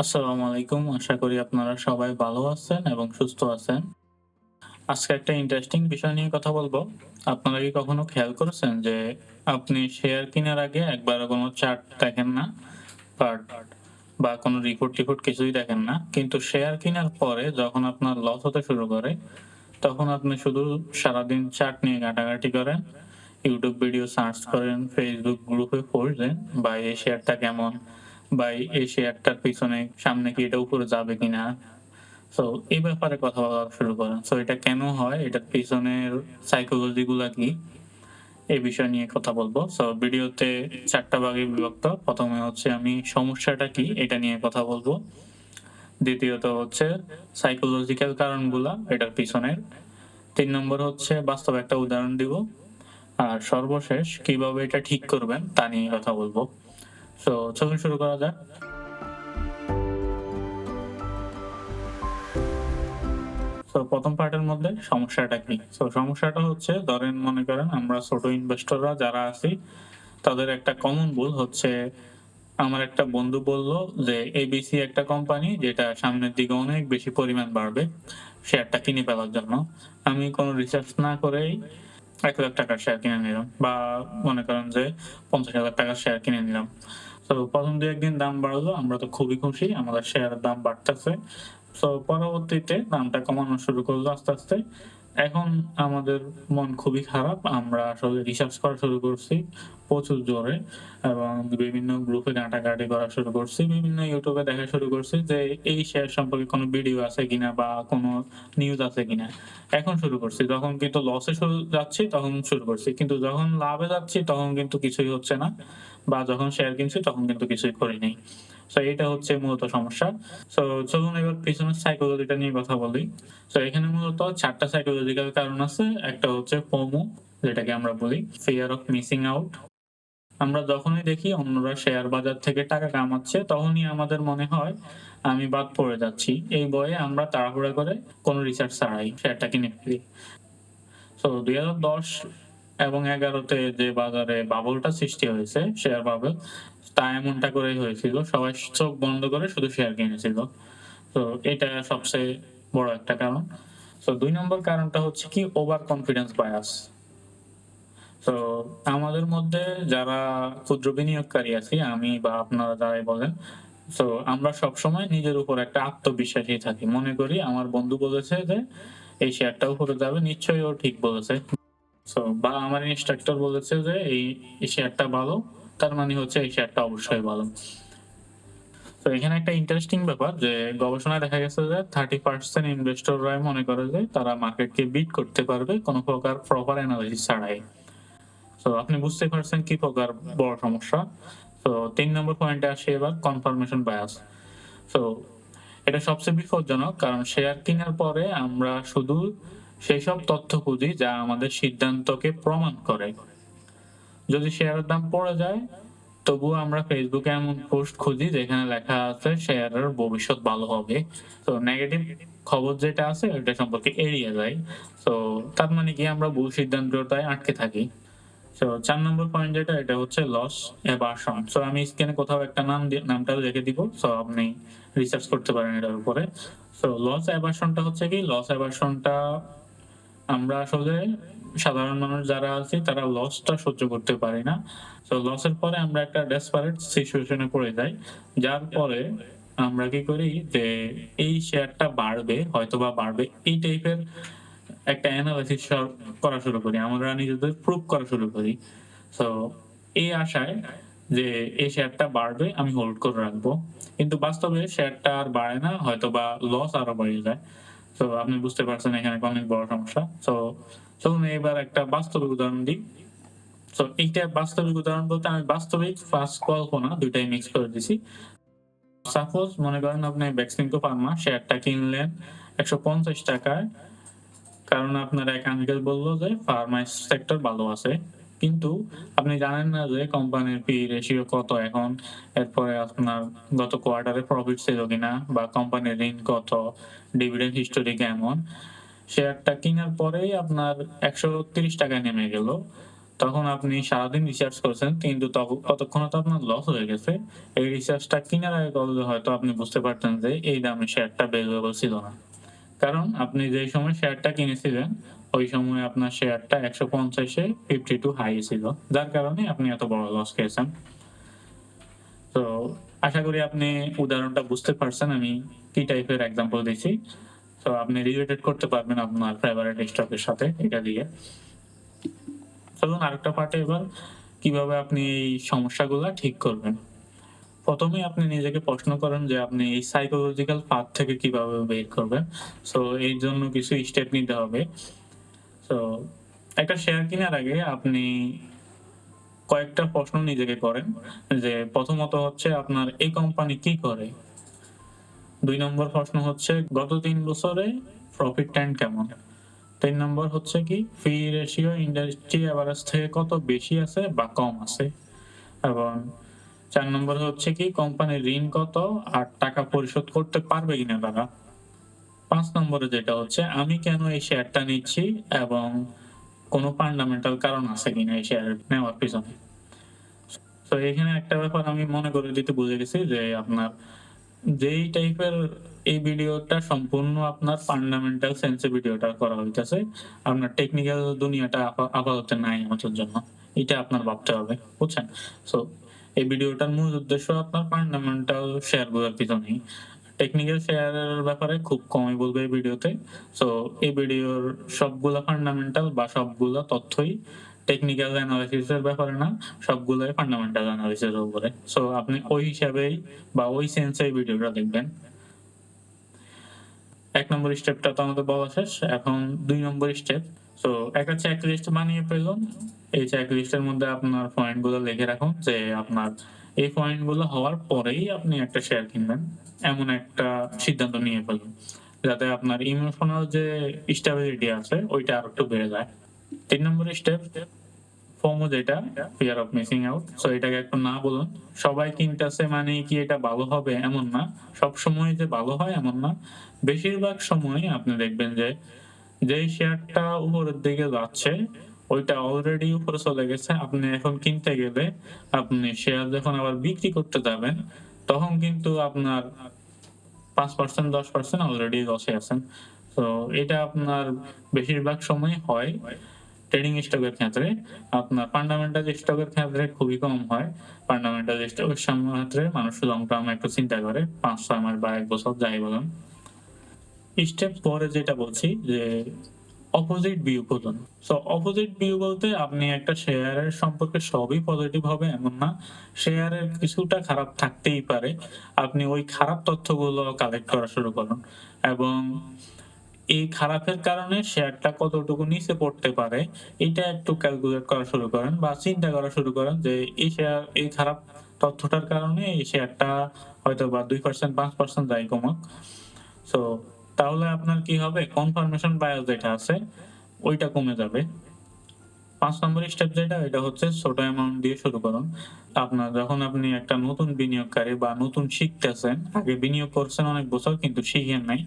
আসসালামু আলাইকুম। আশা করি আপনারা সবাই ভালো আছেন এবং সুস্থ আছেন। আজকে একটা ইন্টারেস্টিং বিষয় নিয়ে কথা বলব। আপনারা কি কখনো খেয়াল করেছেন যে আপনি শেয়ার কেনার আগে একবারও কোনো চার্ট দেখেন না বাট বা কোনো রিপোর্ট-টিপোর্ট কিছুই দেখেন না। কিন্তু শেয়ার কেনার পরে যখন আপনার লস হতে শুরু করে, তখন আপনি শুধু সারাদিন চার্ট নিয়ে ঘাটাঘাটি করেন, ইউটিউব ভিডিও সার্চ করেন, ফেসবুক গ্রুপে দেন বা এই শেয়ারটা কেমন বা এই শেয়ারটার পিছনে সামনে কি এটা উপরে যাবে কিনা? সো এই ব্যাপারে কথা বলা শুরু করেন। সো এটা কেন হয়? এটার পিছনের সাইকোলজি গুলা কি? এই বিষয় নিয়ে কথা বলব। সো ভিডিওতে চারটা ভাগে বিভক্ত। প্রথমে হচ্ছে আমি সমস্যাটা কি? এটা নিয়ে কথা বলব। দ্বিতীয়ত হচ্ছে সাইকোলজিক্যাল কারণগুলা, এটার পিছনের। তিন নম্বর হচ্ছে বাস্তব একটা উদাহরণ দিব। আর সর্বশেষ কীভাবে এটা ঠিক করবেন, তা নিয়ে কথা বলব। সো চলুন শুরু করা যাক। সো ১ম পার্টের মধ্যে সমস্যাটা কি? সো সমস্যাটা হচ্ছে ধরেন মনে করেন আমরা ছোট ইনভেস্টররা যারা আছি, তাদের একটা কমন ভুল হচ্ছে আমার একটা বন্ধু বলল যে এবিসি একটা কোম্পানি যেটা সামনের দিকে অনেক বেশি পরিমাণ বাড়বে। শেয়ারটা কিনে ফেলার জন্য। আমি কোনো রিসার্চ না করেই এক লাখ টাকার শেয়ার কিনে নিলাম বা মনে করেন যে ৳৫০,০০০ টাকার শেয়ার কিনে নিলাম। সো ১ম ২-১ দিন দাম বাড়লো, আমরা তো খুবই খুশি। আমাদের দাম বাড়তেছে। সো পরবর্তীতে দামটা কমানো শুরু করল আস্তে, আস্তে। এখন আমাদের মন খুবই খারাপ। আমরা আসলে রিসার্চ করা শুরু করছি প্রচুর জোরে এবং বিভিন্ন গ্রুপে ঘাটাঘাটি করা শুরু করছি। বিভিন্ন এ দেখা শুরু করছি যে এই শেয়ার সম্পর্কে কোনো ভিডিও আছে কিনা বা কোনো নিউজ আছে কিনা। এখন শুরু করছি। যখন কিন্তু লসে যাচ্ছি তখন শুরু করছি। কিন্তু যখন লাভে যাচ্ছি তখন কিন্তু কিছুই হচ্ছে না। বা যখন শেয়ার কিনছি তখন কিন্তু কিছুই করি নাই। সো এটা হচ্ছে মূলত সমস্যা। সো চলুন এবার পিছনের সাইকোলজিটা নিয়ে কথা বলি। সো এখানে মূলত ৪ টা সাইকোলজিক্যাল কারণ আছে। একটা হচ্ছে FOMO যেটাকে আমরা বলি ফিয়ার অফ মিসিং আউট। আমরা যখনই দেখি অন্যরা শেয়ার বাজার থেকে টাকা কামাচ্ছে, তখনই আমাদের মনে হয়, আমি বাদ পড়ে যাচ্ছি। এই বয়ে আমরা তাড়াহুড়া করে কোনো রিসার্চ ছাড়াই শেয়ারটা কিনে ফেলি। সো ২০১০ এবং এগারোতে যে বাজারে বাবলটা সৃষ্টি হয়েছে শেয়ার বাবল তা এমনটা করেই হয়েছিল। সবাই চোখ বন্ধ করে শুধু শেয়ার কিনেছিল। তো এটা সবচেয়ে বড় একটা কারণ। তো দুই নম্বর কারণটা হচ্ছে কি ওভার কনফিডেন্স বায়াস। তো আমাদের মধ্যে যারা ক্ষুদ্র বিনিয়োগকারী আছি আমি বা আপনারা যারাই বলেন, তো আমরা সবসময় নিজের উপর একটা আত্মবিশ্বাসী থাকি। মনে করি আমার বন্ধু বলেছে যে এই শেয়ারটা উপরে যাবে নিশ্চয়ই ও ঠিক বলেছে। সো বা আমার ইন্সট্রাক্টর বলেছে যে এই শেয়ারটা ভালো, তার মানে হচ্ছে এই শেয়ারটা অবশ্যই ভালো। তো এখানে একটা ইন্টারেস্টিং ব্যাপার যে গবেষণায় দেখা গেছে যে 30% ইনভেস্টররাই মনে করে যে তারা মার্কেটকে বিট করতে পারবে কোনো প্রকার প্রপার এনালাইসিস ছাড়াই। তো আপনি বুঝতে পারছেন কি প্রকার বড় সমস্যা। তো তিন নম্বর পয়েন্টে আসে এবার কনফার্মেশন বায়াস। তো এটা সবচেয়ে বিপজ্জনক কারণ শেয়ার কেনার পরে আমরা শুধু সেইসব তথ্য খুঁজি যা আমাদের সিদ্ধান্তকে প্রমাণ করে। যদি শেয়ারের দাম পড়ে যায়, তবুও আমরা ফেসবুকে এমন পোস্ট খুঁজি যেখানে লেখা আছে, শেয়ারের ভবিষ্যৎ ভালো হবে। তো নেগেটিভ খবর যেটা আছে, ওইটা সম্পর্কে এড়িয়ে যায় তো তার মানে কি, আমরা ভুল সিদ্ধান্তটায় আটকে থাকি। সো ৪ নম্বর পয়েন্ট যেটা, এটা হচ্ছে লস অ্যাভারশন। সো আমি স্ক্রিনে কোথাও একটা নাম নামটা লিখে দিব। সো আপনি রিসার্চ করতে পারেন এটার উপরে। সো লস অ্যাভারশনটা হচ্ছে কি লস অ্যাভারশনটা আমরা আসলে সাধারণ মানুষ যারা আছি, তারা লসটা সহ্য করতে পারি না। সো লসের পরে আমরা একটা ডেসপারেট সিচুয়েশন পড়ে যাই। যার পরে আমরা কি করি যে, এই শেয়ারটা বাড়বে, হয়তোবা বাড়বে, এই টাইপের একটা এনালাইসিস স করা শুরু করি। আমরা নিজেদের প্রুভ করা শুরু করি। সো এই আশায় যে, এই শেয়ারটা বাড়বে, আমি হোল্ড করে রাখব। কিন্তু বাস্তবে শেয়ারটা আর বাড়ে না হয়তো বা লস আরও বেড়ে যায়। সো আপনি বুঝতে পারছেন এখানে অনেক বড় সমস্যা। সো চলুন এবার একটা বাস্তবিক উদাহরণ দিই। সো এইটা বাস্তবিক উদাহরণ বলতে আমি বাস্তবিক প্লাস কল্পনা ২ টাই মিক্স করে দিছি। সাপোজ মনে করেন আপনি বেক্সিমকো ফার্মা শেয়ারটা কিনলেন ৳১৫০ টাকায়। কারণ আপনার এক আঙ্কেল বলল যে ফার্মা সেক্টর ভালো আছে। কিন্তু আপনি জানেন না যে কোম্পানির পি রেশিও কত এখন, এরপরে আপনার গত কোয়ার্টারে প্রফিট ছিল কিনা বা কোম্পানির ঋণ কত, ডিভিডেন্ড হিস্টোরি কেমন। শেয়ারটা কিনার পরেই আপনার ৳১৩০ টাকায় নেমে গেল। তখন আপনি সারাদিন রিসার্চ করছেন কিন্তু ততক্ষণে তো আপনার লস হয়ে গেছে এই রিসার্চটা কেনার আগে করলে হয়তো আপনি বুঝতে পারতেন যে এই দামে শেয়ারটা ভ্যালুয়েবল ছিল না কারণ আপনি যে সময় শেয়ারটা কিনেছিলেন ওই সময় আপনার শেয়ারটা একশো পঞ্চাশে ফিফটি টু হাই ছিল। যার কারণে আপনি এত বড় লস খেয়েছেন। তো আশা করি আপনি উদাহরণটা বুঝতে পারছেন, আমি কি টাইপের এক্সাম্পল দিচ্ছি তো আপনি রিলেটেড করতে পারবেন আপনার ফেভারিট স্টকের সাথে, এটা দিয়ে। চলুন আরেকটা পার্টে এবার, কীভাবে আপনি এই সমস্যাগুলো ঠিক করবেন। প্রথমে আপনি নিজেকে প্রশ্ন করেন যে আপনি এই সাইকোলজিক্যাল পাথ থেকে কীভাবে বের করবেন। সো এই জন্য কিছু স্টেপ নিতে হবে। তো একটা শেয়ার কেনার আগে আপনি কয়েকটা প্রশ্ন নিজেকে করেন যে প্রথমত হচ্ছে আপনার এই কোম্পানি কি করে? দুই নম্বর প্রশ্ন হচ্ছে গত তিন বছরে প্রফিট ট্রেন্ড কেমন? তিন নম্বর হচ্ছে কি ফি রেশিও ইন্ডাস্ট্রি এভারেজ থেকে কত বেশি আছে বা কম আছে? এবং চার নম্বর হচ্ছে কি কোম্পানির ঋণ কত আর টাকা পরিশোধ করতে পারবে কিনা তারা? পাঁচ নম্বরে যেটা হচ্ছে, আমি কেন এই শেয়ারটা নিচ্ছি এবং কোনো ফান্ডামেন্টাল কারণ আছে কিনা এই শেয়ার নেওয়ার পিছনে? তো এখানে একটা ব্যাপার আমি মনে করে দিতে বুঝে গেছি যে আপনার যেই টাইপের এই ভিডিওটা সম্পূর্ণ আপনার ফান্ডামেন্টাল সেন্সে ভিডিওটা করা হইতেছে, আপনার টেকনিক্যাল দুনিয়াটা আপাতত নাই আমাদের জন্য। এটা আপনার ভাবতে হবে, বুঝছেন? সো এই ভিডিওটার মূল উদ্দেশ্য আপনার ফান্ডামেন্টাল শেয়ারগুলোর পিছনেই। টেকনিক্যাল শেয়ারের ব্যাপারে খুব কমই বলবে এই ভিডিওতে। সো এই ভিডিওর সবগুলা ফান্ডামেন্টাল বা সবগুলা তথ্যই টেকনিক্যাল অ্যানালিসিসের ব্যাপারে না, সবগুলোই ফান্ডামেন্টাল অ্যানালিসিসের উপরে। সো আপনি ওই হিসাবেই বা ওই সেন্সে এই ভিডিওটা দেখবেন। এক নম্বর স্টেপটা তো আমাদের বলা শেষ। এখন দুই নম্বর স্টেপ তো একটা চেক লিস্ট বানিয়ে পেলাম এই চেক লিস্টের মধ্যে আপনার পয়েন্টগুলো লিখে রাখুন যে আপনার এই পয়েন্টগুলো হওয়ার পরেই আপনি একটা শেয়ার কিনবেন, এমন একটা সিদ্ধান্ত নিয়ে ফেলুন, যাতে আপনার ইমোশনাল যে স্টেবিলিটি আছে, ওইটা আর একটু বেড়ে যায়। তিন নম্বর স্টেপ যেটা fear of missing out so এটাকে একটু না বলুন, সবাই কিনতেছে মানে কি এটা ভালো হবে এমন না সব সময় যে ভালো হয় এমন না, বেশিরভাগ সময় আপনি দেখবেন যে, যেই শেয়ারটা উপরের দিকে যাচ্ছে ওইটা অলরেডি উপরে চলে গেছে। আপনি এখন কিনতে গেলে আপনি শেয়ার যখন আবার বিক্রি করতে যাবেন, তখন কিন্তু আপনার পাঁচ পার্সেন্ট দশ পার্সেন্ট অলরেডি লসে আছেন। তো এটা আপনার বেশিরভাগ সময় হয় ট্রেডিং স্টকের ক্ষেত্রে। আপনার ফান্ডামেন্টাল স্টকের ক্ষেত্রে খুবই কম হয়। ফান্ডামেন্টাল স্টকের ক্ষেত্রে মানুষ লং টার্ম একটু চিন্তা করে, পাঁচ, ছয় মাস বা এক বছর, যাই বলেন। স্টেপ পরে যেটা বলছি যে অপোজিট ভিউ খুঁজুন। সো অপোজিট ভিউ বলতে আপনি একটা শেয়ারের সম্পর্কে সবই পজিটিভ হবে, এমন না। শেয়ারের কিছুটা খারাপ থাকতেই পারে। আপনি ওই খারাপ তথ্যগুলো কালেক্ট করা শুরু করুন। এবং এই খারাপের কারণে শেয়ারটা কতটুকু নিচে পড়তে পারে, এটা একটু ক্যালকুলেট করা শুরু করেন বা চিন্তা করা শুরু করেন যে এই শেয়ার এই খারাপ তথ্যটার কারণে এই শেয়ারটা হয়তো বা দুই পার্সেন্ট পাঁচ পার্সেন্ট যাই কমাক। সো তাহলে আপনার কি হবে? কনফার্মেশন বায়াস যেটা আছে, ওইটা কমে যাবে। পাঁচ নম্বর স্টেপ যেটা, এটা হচ্ছে ছোট অ্যামাউন্ট দিয়ে শুরু করুন। আপনার যখন আপনি একটা নতুন বিনিয়োগকারী বা নতুন শিখতেছেন, আগে বিনিয়োগ করছেন অনেক বছর, কিন্তু শিখেন নাই।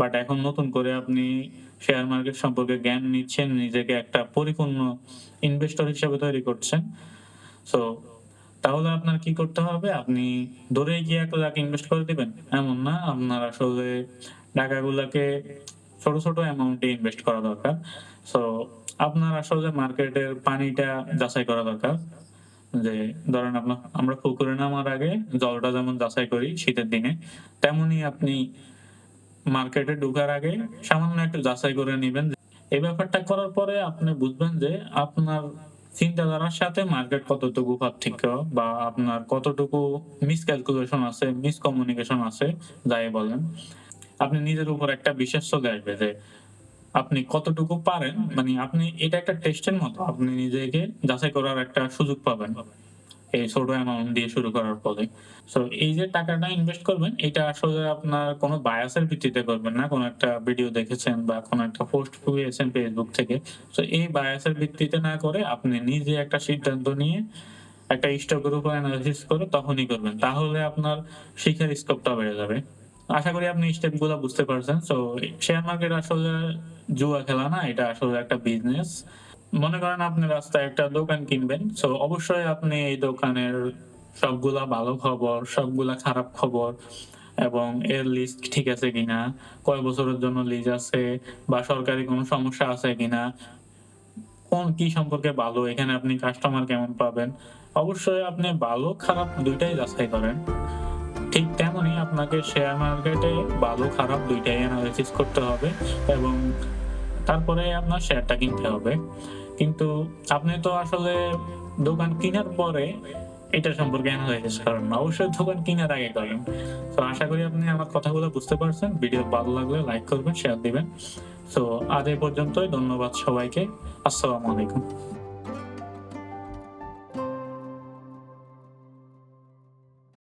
বাট এখন নতুন করে আপনি শেয়ার মার্কেট সম্পর্কে জ্ঞান নিচ্ছেন, নিজেকে একটা পরিপূর্ণ ইনভেস্টর হিসেবে তৈরি করছেন। সো তাহলে আপনার কি করতে হবে? আপনি ধরে গিয়ে এক লাখ ইনভেস্ট করে দিবেন। এমন না, আপনার আসলে টাকাগুলোকে ছোট ছোট অ্যামাউন্টে ইনভেস্ট করা দরকার। সো আপনার আসলে মার্কেটের পানিটা যাচাই করা দরকার। যে, ধরেন আপনার আমরা পুকুরে নামার আগে জলটা যেমন যাচাই করি শীতের দিনে, তেমনি আপনি মার্কেটে ঢোকার আগে সামান্য একটু যাচাই করে নেবেন। এই ব্যাপারটা করার পরে আপনি বুঝবেন যে, আপনার চিন্তাধারার সাথে মার্কেট কতটুকু পার্থক্য বা আপনার কতটুকু মিসক্যালকুলেশন আছে মিসকমিউনিকেশন আছে, যাই বলেন। আপনি নিজের উপর একটা বিশ্বাস চলে আসবে যে আপনি কতটুকু পারেন মানে আপনি এটা একটা টেস্টের মতো, আপনি নিজেকে যাচাই করার একটা সুযোগ পাবেন। এই ছোট অ্যামাউন্ট দিয়ে শুরু করার পরে সো এই যে টাকাটা ইনভেস্ট করবেন, এটা আসলে আপনার কোনো বায়াসের ভিত্তিতে করবেন না। কোনো একটা ভিডিও দেখেছেন বা কোনো একটা পোস্ট পেয়েছেন ফেসবুক থেকে। তো এই বায়াসের ভিত্তিতে না করে আপনি নিজে একটা সিদ্ধান্ত নিয়ে একটা স্টকের উপর অ্যানালিসিস করে তখনই করবেন। তাহলে আপনার শিক্ষার স্কোপটা বেড়ে যাবে। আশা করি আপনি স্টেপগুলো বুঝতে পারছেন। তো শেয়ার মার্কেট আসলে জুয়া খেলা না, এটা আসলে একটা বিজনেস মনে করেন আপনি রাস্তায় একটা দোকান কিনবেন সো অবশ্যই আপনি এই দোকানের সবগুলা ভালো খবর, সবগুলা খারাপ খবর এবং এর লিস্ট ঠিক আছে কিনা, কয় বছরের জন্য লিজ আছে বা সরকারি কোনো সমস্যা আছে কিনা, কোন কি সম্পর্কে ভালো, এখানে আপনি কাস্টমার কেমন পাবেন, অবশ্যই আপনি ভালো, খারাপ দুইটাই যাচাই করেন। ঠিক তেমনই আপনাকে শেয়ার মার্কেটে ভালো, খারাপ দুইটাই অ্যানালাইসিস করতে হবে এবং তারপরে আপনার শেয়ারটা কিনতে হবে। কিন্তু আপনি তো আসলে দোকান কেনার পরে এটা সম্পর্কে অ্যানালাইসিস করেন না। অবশ্যই দোকান কেনার আগে করেন। তো আশা করি আপনি আমার কথাগুলো বুঝতে পারছেন। ভিডিও ভালো লাগলে লাইক করবেন শেয়ার দিবেন। তো আজ এই পর্যন্তই। ধন্যবাদ সবাইকে। আসসালামু আলাইকুম।